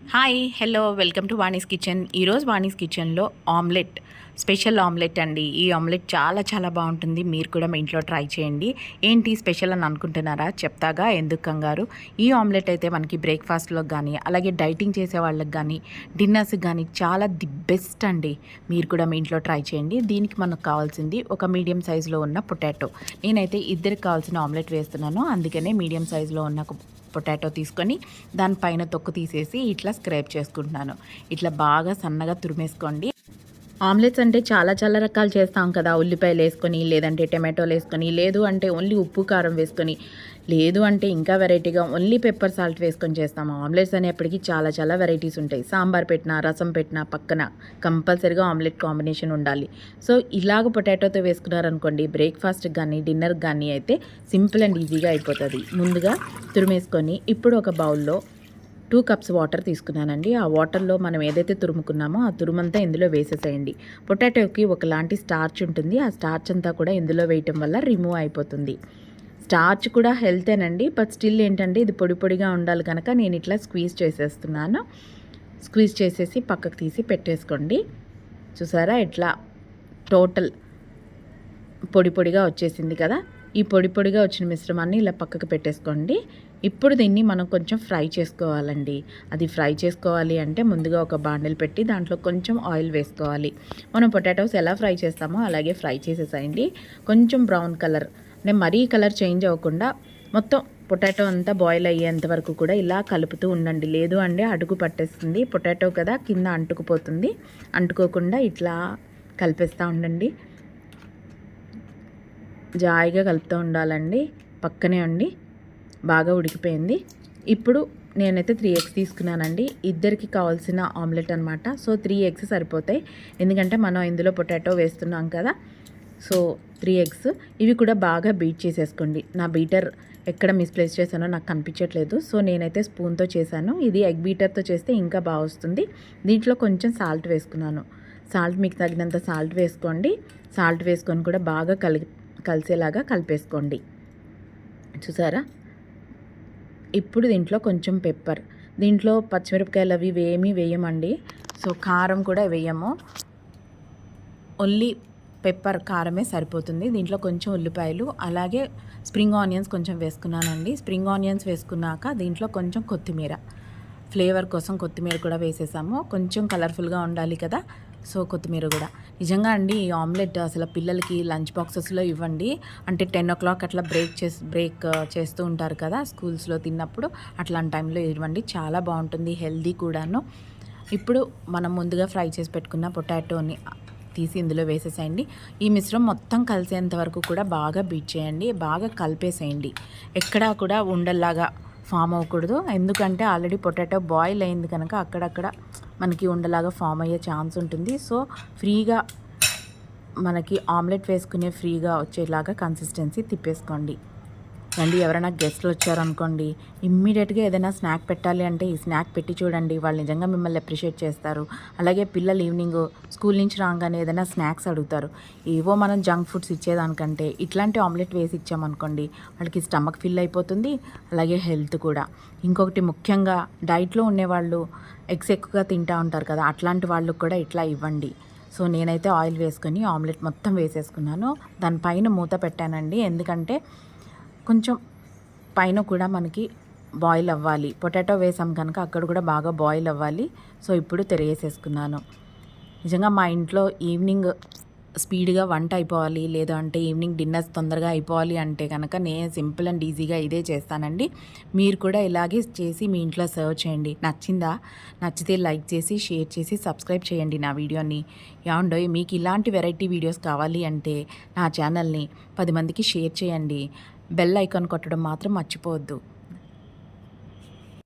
Hi hello welcome to Vani's kitchen ఈరోజు వాణీస్ కిచెన్లో omelette special omelette అండి. ఈ ఆమ్లెట్ చాలా చాలా బాగుంటుంది. మీరు కూడా మీ ఇంట్లో ట్రై చేయండి. ఏంటి స్పెషల్ అని అనుకుంటున్నారా? చెప్తాగా ఎందుకు కంగారు? ఈ ఆమ్లెట్ అయితే మనకి బ్రేక్ఫాస్ట్లో కానీ అలాగే డైటింగ్ చేసే వాళ్ళకి కానీ డిన్నర్స్కి కానీ చాలా ది బెస్ట్ అండి. మీరు కూడా మీ ఇంట్లో ట్రై చేయండి. దీనికి మనకు కావాల్సింది ఒక మీడియం సైజులో ఉన్న పొటాటో నేనైతే ఇద్దరికి కావాల్సిన ఆమ్లెట్ వేస్తున్నాను. అందుకనే మీడియం సైజులో ఉన్న పొటాటో తీసుకొని దానిపైన తొక్కు తీసేసి ఇట్లా స్క్రేప్ చేసుకుంటున్నాను. ఇట్లా బాగా సన్నగా తురిమేసుకోండి. ఆమ్లెట్స్ అంటే చాలా చాలా రకాలు చేస్తాం కదా. ఉల్లిపాయలు వేసుకొని లేదంటే టమాటోలు వేసుకొని లేదు అంటే ఓన్లీ ఉప్పు కారం వేసుకొని లేదు అంటే ఇంకా వెరైటీగా ఓన్లీ పెప్పర్ సాల్ట్ వేసుకొని చేస్తాము ఆమ్లెట్స్ అనేప్పటికీ చాలా చాలా వెరైటీస్ ఉంటాయి. సాంబార్ పెట్టినా రసం పెట్టినా పక్కన కంపల్సరీగా ఆమ్లెట్ కాంబినేషన్ ఉండాలి. సో ఇలాగ పొటాటోతో వేసుకున్నారనుకోండి బ్రేక్ఫాస్ట్కి కానీ డిన్నర్కి కానీ అయితే సింపుల్ అండ్ ఈజీగా అయిపోతుంది. ముందుగా తురిమేసుకొని ఇప్పుడు ఒక బౌల్లో టూ కప్స్ వాటర్ తీసుకున్నానండి. ఆ వాటర్లో మనం ఏదైతే తురుముకున్నామో ఆ తురుమంతా ఇందులో వేసేసేయండి. పొటాటోకి ఒకలాంటి స్టార్చ్ ఉంటుంది. ఆ స్టార్చ్ అంతా కూడా ఇందులో వేయటం వల్ల రిమూవ్ అయిపోతుంది. స్టార్చ్ కూడా హెల్తేనండి. బట్ స్టిల్ ఏంటంటే ఇది పొడి పొడిగా ఉండాలి కనుక నేను ఇట్లా స్క్వీజ్ చేసేస్తున్నాను. స్క్వీజ్ చేసేసి పక్కకు తీసి పెట్టేసుకోండి. చూసారా? ఇట్లా టోటల్ పొడి పొడిగా వచ్చేసింది కదా? ఈ పొడి పొడిగా వచ్చిన మిశ్రమాన్ని ఇలా పక్కకు పెట్టేసుకోండి. ఇప్పుడు దీన్ని మనం కొంచెం ఫ్రై చేసుకోవాలండి. అది ఫ్రై చేసుకోవాలి అంటే ముందుగా ఒక బాండిల్ పెట్టి దాంట్లో కొంచెం ఆయిల్ వేసుకోవాలి. మనం పొటాటోస్ ఎలా ఫ్రై చేస్తామో అలాగే ఫ్రై చేసేసాయండి. కొంచెం బ్రౌన్ కలర్ అంటే మరీ కలర్ చేంజ్ అవ్వకుండా మొత్తం పొటాటో అంతా బాయిల్ అయ్యేంత వరకు కూడా ఇలా కలుపుతూ ఉండండి. లేదు అంటే అడుగు పట్టేస్తుంది. పొటాటో కదా కింద అంటుకుపోతుంది. అంటుకోకుండా ఇట్లా కలిపేస్తూ ఉండండి. జాయిగా కలుపుతూ ఉండాలండి. పక్కనే ఉండి బాగా ఉడికిపోయింది. ఇప్పుడు నేనైతే త్రీ ఎగ్స్ తీసుకున్నానండి. ఇద్దరికి కావాల్సిన ఆమ్లెట్ అనమాట సో త్రీ ఎగ్స్ సరిపోతాయి. ఎందుకంటే మనం ఇందులో పొటాటో వేస్తున్నాం కదా. సో త్రీ ఎగ్స్ ఇవి కూడా బాగా బీట్ చేసేసుకోండి. నా బీటర్ ఎక్కడ మిస్ప్లేస్ చేశానో నాకు కనిపించట్లేదు. సో నేనైతే స్పూన్తో చేశాను. ఇది ఎగ్ బీటర్తో చేస్తే ఇంకా బాగా వస్తుంది. దీంట్లో కొంచెం సాల్ట్ వేసుకున్నాను. సాల్ట్ మీకు తగినంత సాల్ట్ వేసుకోండి. సాల్ట్ వేసుకొని కూడా బాగా కలిగి కలిసేలాగా కలిపేసుకోండి. చూసారా? ఇప్పుడు దీంట్లో కొంచెం పెప్పర్ దీంట్లో పచ్చిమిరపకాయలు అవి ఏమీ వేయమండి. సో కారం కూడా వేయము. ఓన్లీ పెప్పర్ కారమే సరిపోతుంది. దీంట్లో కొంచెం ఉల్లిపాయలు అలాగే స్ప్రింగ్ ఆనియన్స్ కొంచెం వేసుకున్నానండి. స్ప్రింగ్ ఆనియన్స్ వేసుకున్నాక దీంట్లో కొంచెం కొత్తిమీర. ఫ్లేవర్ కోసం కొత్తిమీర కూడా వేసేసాము. కొంచెం కలర్ఫుల్గా ఉండాలి కదా. సో కొత్తిమీర కూడా. నిజంగా అండి ఈ ఆమ్లెట్ అసలు పిల్లలకి లంచ్ బాక్సెస్లో ఇవ్వండి. అంటే టెన్ ఓ క్లాక్ అట్లా బ్రేక్ చేసి బ్రేక్ చేస్తూ ఉంటారు కదా స్కూల్స్లో తిన్నప్పుడు. అట్లాంటి టైంలో ఇవ్వండి. చాలా బాగుంటుంది హెల్దీ కూడాను. ఇప్పుడు మనం ముందుగా ఫ్రై చేసి పెట్టుకున్న పొటాటోని తీసి ఇందులో వేసేసేయండి. ఈ మిశ్రమం మొత్తం కలిసేంత వరకు కూడా బాగా బీట్ చేయండి. బాగా కలిపేసేయండి. ఎక్కడా కూడా ఉండల్లాగా ఫామ్ అవ్వకూడదు. ఎందుకంటే ఆల్రెడీ పొటాటో బాయిల్ అయింది కనుక అక్కడక్కడ మనకి ఉండలాగా ఫామ్ అయ్యే ఛాన్స్ ఉంటుంది. సో ఫ్రీగా మనకి ఆమ్లెట్ వేసుకునే ఫ్రీగా వచ్చేలాగా కన్సిస్టెన్సీ తిప్పేసుకోండి. రండి ఎవరైనా గెస్ట్లు వచ్చారనుకోండి ఇమ్మీడియట్గా ఏదైనా స్నాక్ పెట్టాలి అంటే ఈ స్నాక్ పెట్టి చూడండి వాళ్ళు నిజంగా మిమ్మల్ని అప్రిషియేట్ చేస్తారు. అలాగే పిల్లలు ఈవినింగ్ స్కూల్ నుంచి రాగానే ఏదైనా స్నాక్స్ అడుగుతారు. ఏవో మనం జంక్ ఫుడ్స్ ఇచ్చేదానికంటే ఇట్లాంటి ఆమ్లెట్ వేసి ఇచ్చామనుకోండి వాళ్ళకి స్టమక్ ఫిల్ అయిపోతుంది అలాగే హెల్త్ కూడా. ఇంకొకటి ముఖ్యంగా డైట్లో ఉండేవాళ్ళు ఎగ్స్ ఎక్కువగా తింటూ ఉంటారు కదా అట్లాంటి వాళ్ళకు కూడా ఇట్లా ఇవ్వండి. సో నేనైతే ఆయిల్ వేసుకొని ఆమ్లెట్ మొత్తం వేసేసుకున్నాను. దానిపైన మూత పెట్టానండి. ఎందుకంటే కొంచెం పైన కూడా మనకి బాయిల్ అవ్వాలి. పొటాటో వేసాం కనుక అక్కడ కూడా బాగా బాయిల్ అవ్వాలి. సో ఇప్పుడు తిరిగేసేసుకున్నాను. నిజంగా మా ఇంట్లో ఈవినింగ్ స్పీడ్గా వంట అయిపోవాలి. లేదా అంటే ఈవినింగ్ డిన్నర్స్ తొందరగా అయిపోవాలి అంటే కనుక నేను సింపుల్ అండ్ ఈజీగా ఇదే చేస్తానండి. మీరు కూడా ఇలాగే చేసి మీ ఇంట్లో సర్వ్ చేయండి. నచ్చిందా? నచ్చితే లైక్ చేసి షేర్ చేసి సబ్స్క్రైబ్ చేయండి నా వీడియోని. ఏమండో మీకు ఇలాంటి వెరైటీ వీడియోస్ కావాలి అంటే నా ఛానల్ని పది మందికి షేర్ చేయండి. బెల్ ఐకాన్ కొట్టడం మాత్రం మర్చిపోవద్దు.